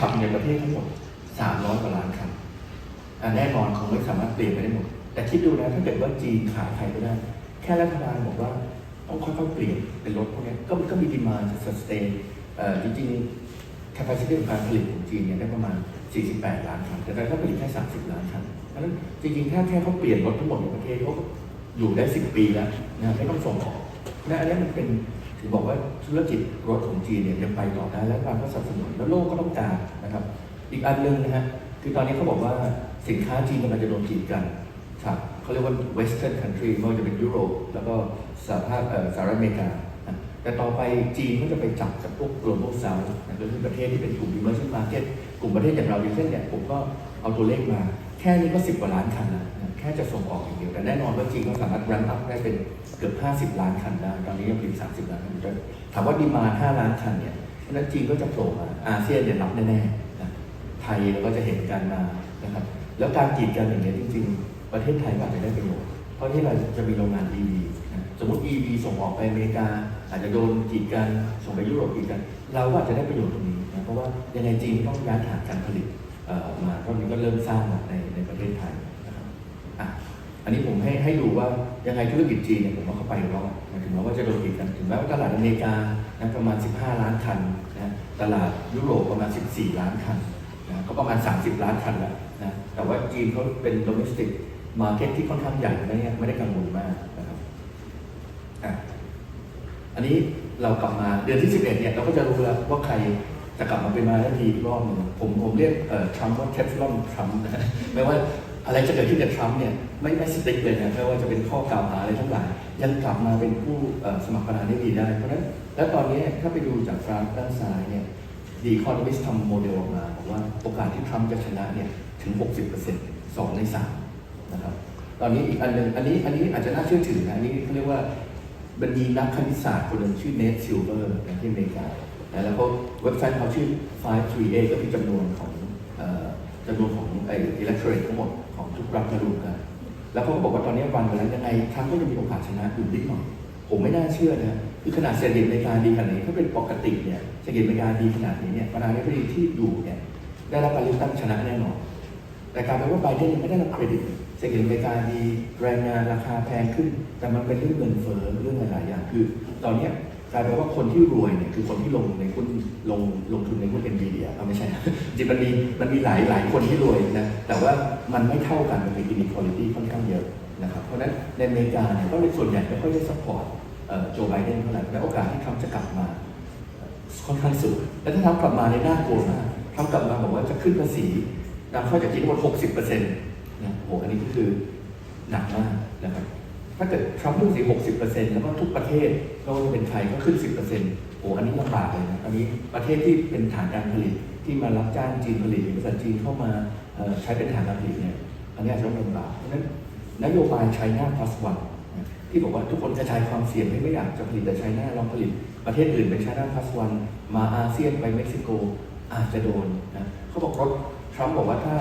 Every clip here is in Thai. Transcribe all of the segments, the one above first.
ขับในประเทศทั้งหมด300กว่าล้านคันแน่นอนคงไม่สามารถเปลี่ยนไปได้หมด แต่คิดดูนะถ้าเกิดว่าจีนขายใครก็ได้ แค่รัฐบาลบอกว่าต้องค่อยๆเปลี่ยนเป็นรถพวกนี้ก็ก็มีดีมาจะ sustain เอ่อจริงๆ capacity ของการผลิตของจีนเนี่ยได้ประมาณ 48 ล้านคัน แต่เขาผลิตแค่ 30 ล้านคันเพราะฉะนั้นจริงๆ ถ้าแค่เขาเปลี่ยนรถทั้งหมดในประเทศเขาก็อยู่ได้ 10 ปีแล้วนะไม่ต้องส่งออกและอันนี้มันเป็น ถึงบอกว่าธุรกิจรถของจีนเนี่ยยังไปต่อได้และรัฐบาลก็สนับสนุนแล้วโลกก็ต้องการนะครับ อีกอันหนึ่งนะฮะคือตอนนี้เขาบอกว่าสินค้าจีนกำลังจะโดนกีดกันครับเขาเรียกว่า western country ไม่ว่าจะเป็นยุโรป แล้วก็สหภาพสหรัฐอเมริกา แต่ต่อไปจีนก็จะไปจับกับพวก global south นะก็คือประเทศที่เป็นกลุ่ม emerging market กลุ่มประเทศอย่างเราอย่างเช่นเนี่ยผมก็เอาตัวเลขมา แค่นี้ก็ 10 กว่าล้านคันแล้ว แค่จะส่งออกอย่างเดียวแต่แน่นอนว่าจีนก็สามารถ ramp up ได้เป็นเกือบ 50 ล้านคันได้ ตอนนี้ยังผลิต30 ล้านคันอยู่ถามว่าดีมา5ล้านคันเนี่ยเพราะฉะนั้นจีนก็จะโผล่มาอาเซียนเนี่ยรับแน่ๆนะไทยเราก็จะเห็นกันมานะครับแล้วการกีดกันอย่างนี้ยจริง ๆ ประเทศไทยก็อาจจะได้ประโยชน์เพราะที่เราจะมีโรงงาน EV นะสมมติ EV ส่งออกไปอเมริกา อาจจะโดนกีดกันส่งไปยุโรปกีดกัน เราก็อาจจะได้ประโยชน์ตรงนี้นะเพราะว่ายังไงจีนต้องย้ายฐานการผลิตมาเพราะนี้ก็เริ่มสร้างมาในในประเทศไทย นนี้ผมให้ให้ดูว่ายังไงธุรกิจจีนเนี่ยผมว่าเขาไปรอดถึงแม้ว่าจะโดนกีดกันถึงแม้ว่าตลาดอเมริกานะประมาณ 15 ล้านคันนะตลาดยุโรปประมาณ 14 ล้านคันนะก็ประมาณ 30 ล้านคันแล้วนะแต่ว่าจีนเขาเป็น domestic market ที่ค่อนข้างใหญ่ไม่ได้ไม่ได้กังวลมากนะครับอันนี้เรากลับมาเดือนที่ 11 เนี่ยเราก็จะรู้แล้วว่าใครจะกลับมาเป็นมาได้ทีรอบหนึงผมผมเรียกเอ่อทรัมป์ว่าเทฟลอนทรัมป์นะไม่ว่าอะไรจะเกิดขึ้นกับทรัมป์เนี่ยไม่ไม่สติ๊กเลยนะไม่ว่าจะเป็นข้อกล่าวหาอะไรทั้งหลายยังกลับมาเป็นผู้สมัครประธานาธิบดีได้ เพราะฉะนั้นแล้วตอนนี้ถ้าไปดูจากกราฟด้านซ้ายเนี่ยดีคอนวิสทำโมเดลออกมาบอกว่าโอกาสที่ทรัมป์จะชนะเนี่ยถึง 60% 2 ใน 3 นะครับ ตอนนี้อีกอันหนึงอันนี้อันนี้อาจจะน่าเชื่อถือนะอันนี้เขาเรียกว่ามันมีนักคณิตศาสตร์คนหนึ่งชื่อเนทซิลเวอร์ที่อเมริกานะแล้วเขาเว็บไซต์เขาชื่อ 538ก็คือจำนวนของอจำนวนของ ไออิเล็กทรอนิกส์ทั้งหมดของทุกรัฐมารวมกัน แล้วเขาก็บอกว่าตอนนี้วันไปแล้วยังไงทรัมป์ก็ยังมีโอกาสชนะอยู่นิดหน่อย ผมไม่น่าเชื่อนะคือขนาดเศรษฐกิจอเมริการดีขนาดนี้ถ้าเป็นปกติเนี่ยเศรษฐกิจอเมริการดีขนาดนี้เนี่ยประธานาธิบดีที่อยู่เนี่ยได้รับการเลือกตั้งชนะแน่นอน แต่กลารเป็นว่าไบเดนยังไม่ได้รับเครดิตเศรษฐกิจอเมริกาดีแรงงานราคาแพงขึ้น แต่มันเป็นเรื่องเงินเฟ้อเรื่องหลายๆอย่างคือ ตอนเนี้ย กลายเป็นว่าคนที่รวยเนี่ยคือคนที่ลงในหุ้นลงลงทุนในหุ้นเอ็นวีเดียไม่ใช่จริงมันมีมันมีหลายหลายคนที่รวยนะแต่ว่ามันไม่เท่ากันมันมี inequality ค่อนข้างเยอะนะครับเพราะนั้นในอเมริกาเนี่ยก็เลยส่วนใหญ่ไม่ค่อยได้ support เอ่อโจไบเดนเท่าไหร่แต่โอกาสที่ทรัมป์จะกลับมาค่อนข้างสูงและถ้าทรัมป์กลับมาในยน่ากลัวมากทรัมป์กลับมาบอกว่าจะขึ้นภาษีนำเข้าจากจีนทั้งหมด60เปอร์เซ็นต์นะโอ้โหอันนี้ก็คือหนักมากนะครับ ถ้าเกิดทรัมป์ขึ้นภาษี60เปอร์เซ็นต์แล้วก็ทุกประเทศไม่ว่าจะเป็นไทยก็ขึ้น10เปอร์เซ็นต์โอ้อันนี้ลำบากเลยนะ อันนี้ประเทศที่เป็นฐานการผลิตที่มารับจ้างจีนผลิตบริษัทจีนเข้ามาใช้เป็นฐานการผลิตเนี่ย อันนี้อาจจะต้องลำบากเพราะฉะนั้นนโยบาย China Plus One นที่บอกว่าทุกคนกระจายความเสี่ยงให้ไม่อยากจะผลิตแต่ไชน่าลองผลิตประเทศอื่นเป็น China Plus One มาอาเซียนไปเม็กซิโกอาจจะโดนนะเขาบอกรถทรัมป์บอกว่าถ้า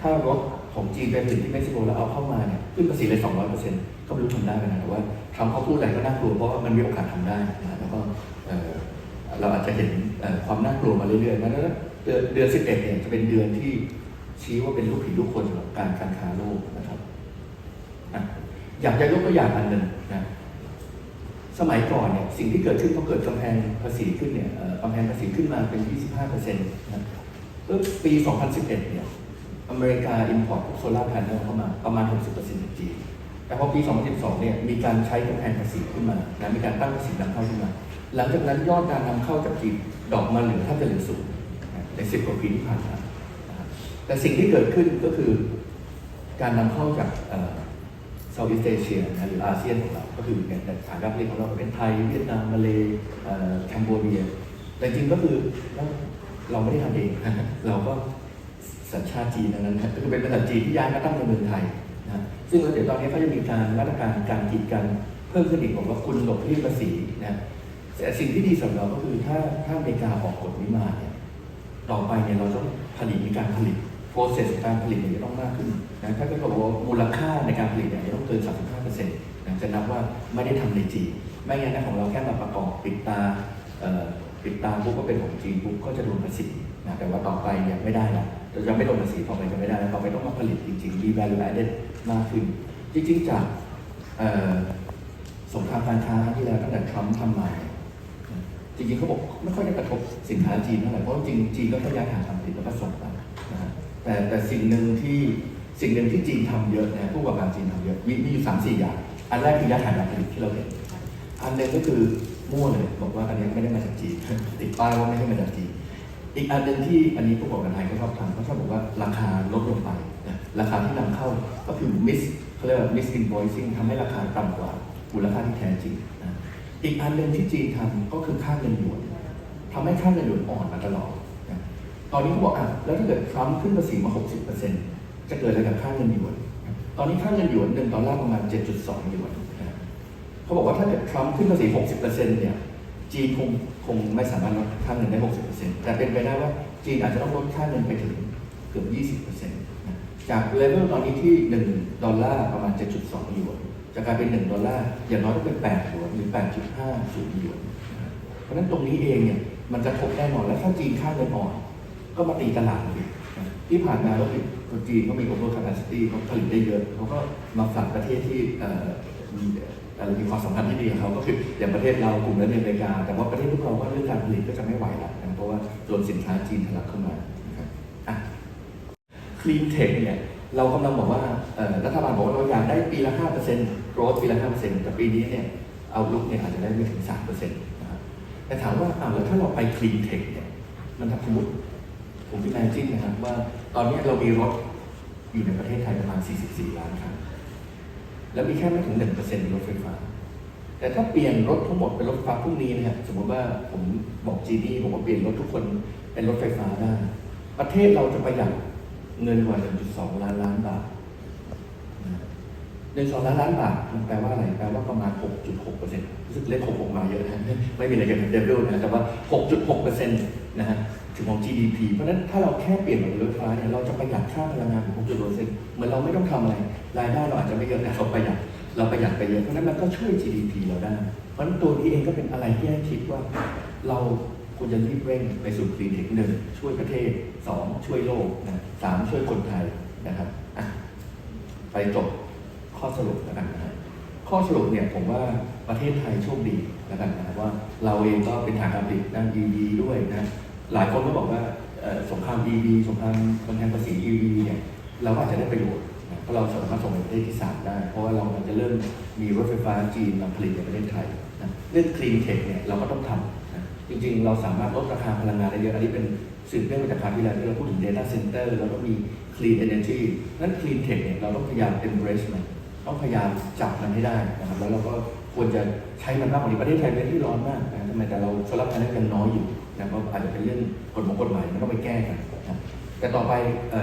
ถ้ารถของจีนไปผลิตที่เม็กซิโกแล้วเอาเข้ามา ขึ้นภาษีเลย200เปอร์เซ็นต์ก็ไม่รู้ทำได้ไหมนะแต่ว่าทรัมป์เขาพูดอะไรก็น่ากลัวเพราะว่ามันมีโอกาสทำได้นะแล้วก็เราอาจจะเห็นความน่ากลัวมาเรื่อยๆนะแล้วเดือนเดือน11เนี่ยจะเป็นเดือนที่ชี้ว่าเป็นลูกผีลูกคนสำหรับการการค้าโลกนะครับอยากจะยกตัวอย่างอันหนึ่งนะสมัยก่อนเนี่ยสิ่งที่เกิดขึ้นพอเกิดกำแพงภาษีขึ้นเนี่ยกำแพงภาษีขึ้นมาเป็น 25เปอร์เซ็นต์นะเมื่อปี 2011 เนี่ย อเมริกาอินพอร์ตโซลาร์แผงเข้ามาประมาณ 60เปอร์เซ็นต์จากจีนแต่พอปี 2012 เนี่ยมีการใช้กำแพงภาษีขึ้นมานะมีการตั้งภาษีนำเข้าขึ้นมา หลังจากนั้นยอดการนำเข้าจากจีนดอกมาเหลือแทบจะเหลือศูนย์นใน10กว่าปีที่ผ่านมาแต่สิ่งที่เกิดขึ้นก็คือการนำเข้าจากเอ่อเซาท์อีสเอเชียหรืออาเซียนของเรา ก็คือเนี่ฐานการผลิตของเราเป็นไทย เวียดนามมาเลเอ่อแคนโบเดีย แต่จริงก็คือเราไม่ได้ทำเอง เราก็ สัญชาติจีนดังนั้นนะก็คือเป็นบริษัทจีนที่ย้ายมาตั้งในเมืองไทยนะซึ่งเดี๋ยวตอนนี้เขาจะมีการมาตรการการกีดกันเพิ่มขึ้นอีกบอกว่าคุณหลบเลี่ยงภาษีนะแต่สิ่งที่ดีสำหรับเราก็คือถ้าถ้าอเมริกาออกกฎนี้มาเนี่ยต่อไปเนี่ยเราต้องผลิตมีการผลิต process ของการผลิตเนี่ยจะต้องมากขึ้นนะถ้าเกิดบอกว่ามูลค่าในการผลิตเนี่ยจะต้องเกิน 35เปอร์เซ็นต์นะจะนับว่าไม่ได้ทำในจีนไม่งั้นนะของเราแค่มาประกอบปิดตาปิดตาปุ๊บก็เป็นของจีนปุ๊บก็จะโดนภาษีนะแต่ว่าต่อไปเนี่ยไม่ได้ละ เราจะไม่ลงภาษีต่อไปจะไม่ได้แล้วต่อไปต้องมาผลิตจริงๆมี value added มากขึ้น จริงๆจากสงครามการค้าที่แล้วตั้งแต่ทรัมป์ทำมาจริงๆเขาบอกไม่ค่อยได้กระทบสินค้าจีนเท่าไหร่เพราะจริงจีนก็แค่ย้ายานการผลิตแล้วก็ส่งไปนะฮะแต่แต่สิ่งหนึ่งที่สิ่งหนึ่งที่จีนทำเยอะนะผู้ประกอบการจีนทำเยอะมีมีอยู่สามสี่อย่าง อันแรกคือยายฐานการผลิตที่เราเห็นอันหนึ่งก็คือมั่วเลยบอกว่าอันนี้ไม่ได้มาจากจีนติดป้ายว่าไม่ได้มาจากจีน อีกอันหนึ่งที่อันนี้ผู้ประกอบการไทยก็ชอบทำเขาชอบบอกว่าราคาลดลงไปนะราคาที่นำเข้าก็คือ miss เขาเรียกว่า miss invoicing ทำให้ราคาต่ำกว่ามูลค่าที่แท้จริงนะอีกอันหนึ่งที่จีนทำก็คือค่าเงินหยวนทำให้ค่าเงินหยวนอ่อนมาตลอดนะตอนนี้เขาบอกอะแล้วถ้าเกิดทรัมป์ขึ้นภาษีมา 60%จะเกิดอะไรกับค่าเงินหยวน ตอนนี้ค่าเงินหยวนหนึ่งดอลลาร์ประมาณ 7.2หยวนเขาบอกว่าถ้าเกิดทรัมป์ขึ้นภาษี 60%เนี่ยจีนคง คงไม่สามารถลดค่าเงินได้ 60%แต่เป็นไปได้ว่าจีนอาจจะต้องลดค่าเงินไปถึงเกือบ 20%นะจากเลเวลตอนนี้ที่ 1 ดอลลาร์ประมาณ 7.2หยวนจะกลายเป็น 1 ดอลลาร์อย่างน้อยต้องเป็น 8 หยวนหรือ 8.50หยวนเพราะฉะนั้นตรงนี้เองเนี่ยมันจะทบแน่นอนและถ้าจีนค่าเงินอ่อน ก็มาตีตลาดอีกที่ผ่านมาเราเห็นคนจีนก็มี over capacity เขาผลิตได้เยอะเขาก็มาฝากประเทศที่มี เอ่อมีความสัมพันธ์ที่ดีกับเขาก็คืออย่างประเทศเรากลุ่มและอเมริกา แต่ว่าประเทศพวกเราก็เรื่องการผลิตก็จะไม่ไหวแล้วนะเพราะว่าโดนสินค้าจีนทะลักเข้ามาครับอะ Clean Tech เนี่ยเรากำลังบอกว่ารัฐบาลบอกว่าเราอยากได้ปีละ 5% growth ปีละ 5%แต่ปีนี้เนี่ยเอาลุกเนี่ยอาจจะได้ไม่ถึง 3%นะครับแต่ถามว่าอ้าวแล้วถ้าเราไป Clean Tech เนี่ยมันถ้าสมมติผมพิจารณาจริงนะครับว่าตอนนี้เรามีรถอยู่ในประเทศไทยประมาณ 44 ล้านคัน แล้วมีแค่ไม่ถึง1%รถไฟฟ้า แต่ถ้าเปลี่ยนรถทั้งหมดเป็นรถไฟฟ้าพรุ่งนี้นะฮะสมมติว่าผมบอกจีนี่ผมว่าเปลี่ยนรถทุกคนเป็นรถไฟฟ้าได้ประเทศเราจะประหยัดเงินกว่า 1.2 ล้านล้านบาทหนึ่งสองล้านล้านบาทมันแปลว่าอะไร แปลว่าประมาณ 6.6เปอร์เซ็นต์รู้สึกเลข6ออกมาเยอะนะ ไม่มีอะไรเกี่ยวกับเดบิวนะ แต่ว่า 6.6เปอร์เซ็นต์นะฮะ ถึงของ GDP เพราะนั้นถ้าเราแค่เปลี่ยนเป็นรถไฟฟ้าเนี่ยเราจะประหยัดค่าพลังงานถึง6.6เปอร์เซ็นต์เหมือนเราไม่ต้องทำอะไร รายได้เราอาจจะไม่เยอะแต่เราประหยัดเราประหยัดไปเยอะเพราะนั้นมันก็ช่วย GDP เราได้ เพราะนั้นตัวนี้เองก็เป็นอะไรที่ให้คิดว่า เราควรจะรีบเร่งไปสู่คลีนเทคหนึ่งช่วยประเทศสองช่วยโลกนะสามช่วยคนไทยนะครับไปจบข้อสรุปแล้วกันนะฮะข้อสรุปเนี่ยผมว่าประเทศไทยโชคดีแล้วกันนะว่าเราเองก็เป็นฐานการผลิตด้าน EV ด้วยนะ หลายคนก็บอกว่าสงคราม EV สงครามกำแพงภาษี EV เนี่ยเราอาจจะได้ประโยชน์นะเพราะเราสามารถส่งไปประเทศที่สามได้ เพราะว่าเราอาจจะเริ่มมีรถไฟฟ้าจีนมาผลิตในประเทศไทยนะเรื่อง Clean Tech เนี่ยเราก็ต้องทำนะจริงๆ เราสามารถลดราคาพลังงานได้เยอะอันนี้เป็นสืบเนื่องมาจากคราวที่แล้วที่เราพูดถึง Data Center เราต้องมี Clean Energy นั้น Clean Tech เนี่ยเราต้องพยายาม embrace มันต้องพยายามจับมันให้ได้นะครับแล้วเราก็ ควรจะใช้มันมากกว่านี้ประเทศไทยเป็นที่ร้อนมากนะทำไมแต่เราสลับกันยังน้อยอยู่นะเพราะอาจจะเป็นเรื่องกฎหมายกฎหมายมันต้องไปแก้กันนะแต่ต่อไป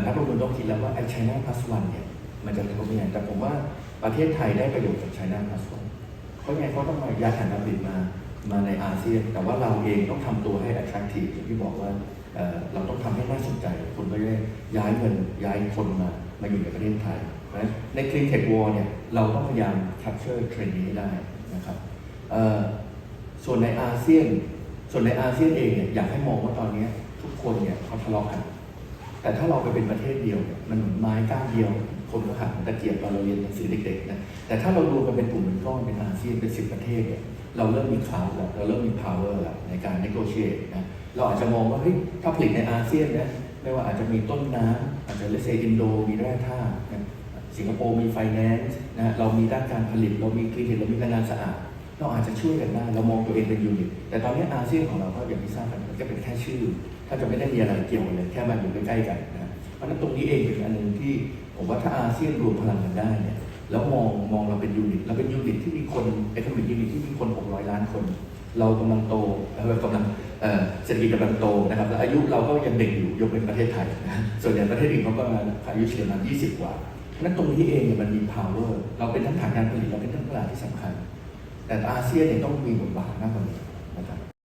นักลงทุนต้องคิดแล้วว่าไอ้ China Plus One เนี่ยมันจะกระทบยังไงแต่ผมว่าประเทศไทยได้ประโยชน์จาก China Plus One เพราะไงเขาต้องมายาฐานผลิตมามาในอาเซียน แต่ว่าเราเองต้องทำตัวให้ attractive อย่างที่บอกว่าเราต้องทำให้น่าสนใจ คนก็ได้ย้ายเงินย้ายคนมามาอยู่ในประเทศไทยเพราะฉะนั้นใน Clean Tech War เนี่ยเราต้องพยายาม capture เทรนด์นี้ได้ นะครับส่วนในอาเซียน ส่วนในอาเซียนเองเนี่ยอยากให้มองว่าตอนนี้ทุกคนเนี่ยเขาทะเลาะกัน แต่ถ้าเราไปเป็นประเทศเดียวเนี่ยมันเหมือนไม้ก้านเดียว คนก็หักเหมือนตะเกียบตอนเราเรียนหนังสือเด็กๆนะแต่ถ้าเรารวมกันเป็นกลุ่มเป็นก้อนเป็นอาเซียนเป็นสิบประเทศเนี่ยเราเริ่มมีคลาวแล้วเราเริ่มมี power แล้วในการ negotiate นะเราอาจจะมองว่าเฮ้ยถ้าผลิตในอาเซียนนะไม่ว่าอาจจะมีต้นน้ำอาจจะเลเซอินโดมีแร่ธาตุน สิงคโปร์มีไฟแนนซ์นะเรามีด้านการผลิต เรามีคลีนเรามีพลังงานสะอาด เราอาจจะช่วยกันได้ เรามองตัวเองเป็นยูนิต แต่ตอนนี้อาเซียนของเราก็อย่างที่ทราบกันมันก็เป็นแค่ชื่อ ถ้าจะไม่ได้มีอะไรเกี่ยวกันเลย แค่มาอยู่ใกล้ๆกันนะเพราะนั้นตรงนี้เองเป็นอันหนึ่งที่ผมว่าถ้าอาเซียนรวมพลังกันได้เนี่ย แล้วมองมองเราเป็นยูนิต เราเป็นยูนิตที่มีคนเอคโนมิกยูนิตที่มีคน 600 ล้านคน เรากำลังโตเอ่อกำลังเศรษฐกิจกำลังโตนะครับแล้วอายุเราก็ยังเด็กอยู่ยกเป็นประเทศไทยนะส่วนใหญ่ประเทศอื่นเขาก็อายุเฉลี่ยประมาณ20 กว่า นั้นตรงนี้เองเนี่ยมันมี power เราเป็นทั้งฐานการผลิตเราเป็นทั้งตลาดที่สำคัญ แต่อาเซียนเนี่ยต้องมีบทบาทมากกว่านี้